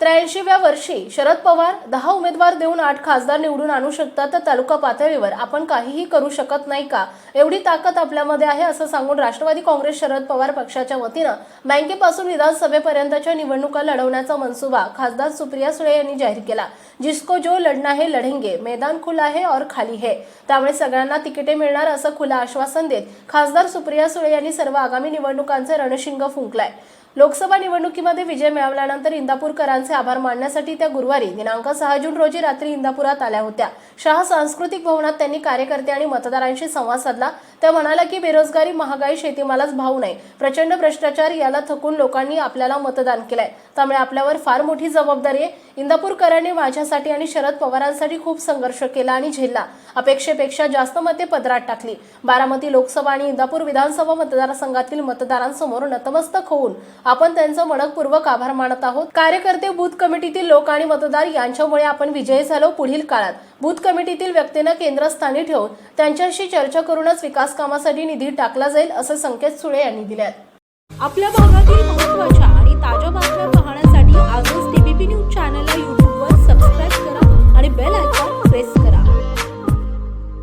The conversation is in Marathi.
त्र्याऐंशीव्या वर्षी शरद पवार दहा उमेदवार देऊन आठ खासदार निवडून आणू शकतात तर तालुका पातळीवर. आपण काहीही करू शकत नाही का? एवढी ताकद आपल्यामध्ये आहे असं सांगून राष्ट्रवादी काँग्रेस शरद पवार पक्षाच्या वतीनं बँकेपासून विधानसभेपर्यंतच्या निवडणुका लढवण्याचा मनसुबा खासदार सुप्रिया सुळे यांनी जाहीर केला. जिसको जो लढना है लढेंगे. मैदान खुला है और खाली है. त्यामुळे सगळ्यांना तिकिटे मिळणार असं खुलं आश्वासन देत खासदार सुप्रिया सुळे यांनी सर्व आगामी निवडणुकांचे रणशिंग फुंकलाय. लोकसभा निवडणुकीमध्ये विजय मिळवल्यानंतर इंदापूरकरांचे आभार मानण्यासाठी त्या गुरुवारी दिनांक सहा जून रोजी रात्री इंदापुरात आल्या होत्या. शहा सांस्कृतिक भवनात त्यांनी कार्यकर्ते आणि मतदारांशी संवाद साधला. त्या म्हणाल्या की बेरोजगारी महागाई शेतीमालाच भाव नाही. प्रचंड भ्रष्टाचार याला थकून लोकांनी आपल्याला मतदान केलंय. त्यामुळे आपल्यावर फार मोठी जबाबदारी आहे. इंदापूरकरांनी माझ्यासाठी आणि शरद पवारांसाठी खूप संघर्ष केला आणि झेलला. अपेक्षेपेक्षा जास्त मते पदरात टाकली. बारामती लोकसभा आणि इंदापूर विधानसभा मतदारसंघातील मतदारांसमोर नतमस्तक होऊन आपण त्यांचं मनपूर्वक आभार मानत आहोत. कार्यकर्ते बूथ कमिटीतील लोक आणि मतदार यांच्यामुळे आपण विजयी झालो पुढील काळात. बूथ कमिटीतील व्यक्तींना केंद्रस्थानी ठेवून त्यांच्याशी चर्चा करूनच विकास कामासाठी निधी टाकला जाईल असे संकेत सुळे यांनी दिल्यात आहेत. आपल्या भागातील महत्त्वाच्या